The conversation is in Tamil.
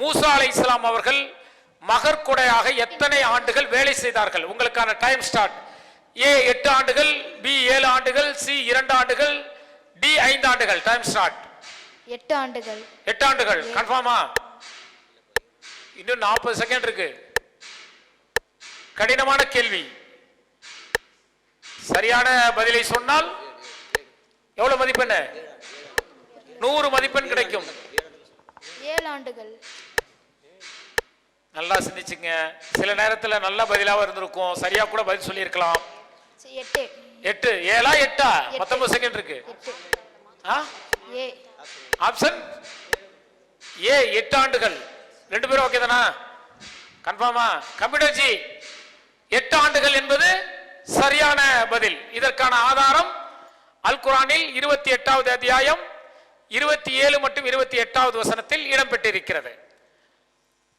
மூசா அலை இஸ்லாம் அவர்கள் மகர்கொடையாக எத்தனை ஆண்டுகள் வேலை செய்தார்கள்? உங்களுக்கான டைம் ஸ்டார்ட் ஏ எட்டு ஆண்டுகள் பி ஏழு ஆண்டுகள் சி இரண்டு ஆண்டுகள் டி ஐந்து ஆண்டுகள். டைம் ஸ்டார்ட் எட்டு ஆண்டுகள். எட்டு ஆண்டுகள். கன்ஃபார்மா இன்னும் நாற்பது செகண்ட் இருக்கு. கடினமான கேள்வி. சரியான பதிலை சொன்னால் எவ்வளவு மதிப்பெண்? நூறு மதிப்பெண் கிடைக்கும். ஏழு ஆண்டுகள். நல்லா சிந்திச்சுங்க. சில நேரத்துல நல்ல பதிலாவும் இருந்திருக்கும். சரியா கூட பதில் சொல்லியிருக்கலாம். எட்டு. எட்டு. ஏழா எட்டா. பத்தொன்பது செகண்ட் இருக்கு. Option A. எட்டு ஆண்டுகள். ரெண்டு பேரும் ஓகே தானா? கன்ஃபார்மா கம்ப்யூட்டர் ஜி எட்டு ஆண்டுகள் என்பது சரியான பதில். இதற்கான ஆதாரம் அல் குரானில் இருபத்தி எட்டாவது அத்தியாயம் இருபத்தி ஏழு மற்றும் இருபத்தி எட்டாவது வசனத்தில் இடம்பெற்றிருக்கிறது.